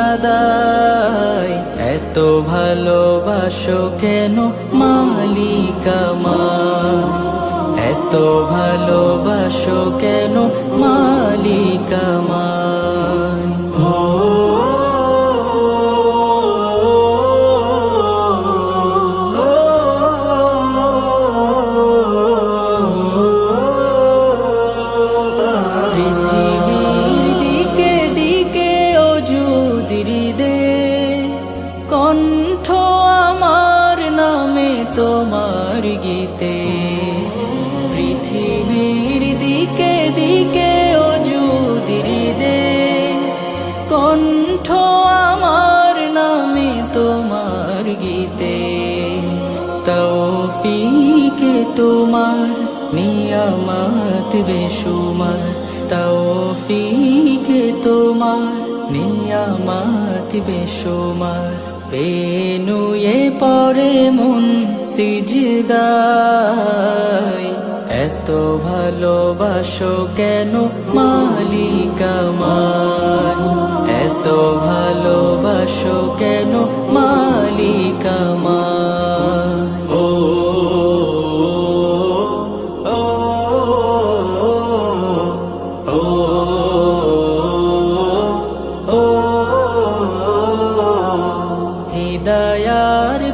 আদায় এত ভালোবাসো কেন মালিকামা এত ভালোবাসো কেন মালিক তোমার গীতে। পৃথিবীর দিকে দিকে অজুদির দে কণ্ঠ আমার নামে তোমার গীতে। তৌফিকে তোমার নিয়ামত বেশুমার। তৌফিকে তোমার নিয়ামত বেশুমার। পেনুয়ে পড়ে মন সিজদায় এত ভালোবাসো কেন মালিক আমায় এত ভালোবাসো কেন মালিক আমায় ও ও ও ও হৃদয়ার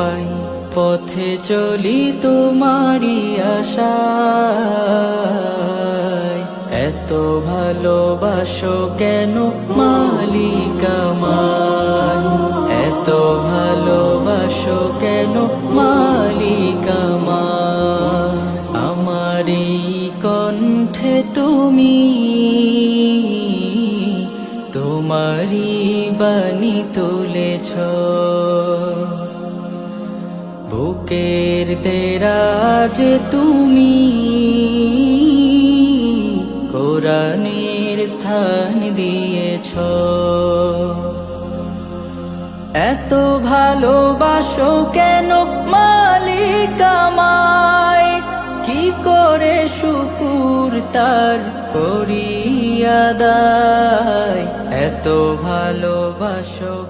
পাই পথে চলি তোমারি আশায়। এত ভালোবাসো কেন মালিক আমায় এত ভালোবাসো কেন মালিক আমায় আমারি কণ্ঠে তুমি তোমারি বাণী তুলেছ। বুকের তেরাজ তুমি। কোরআনের স্থান দিয়েছ। এত ভালোবাসো কেন মালিক আমায়? কি করে শুকুর তার করি আদায়? এত ভালোবাসো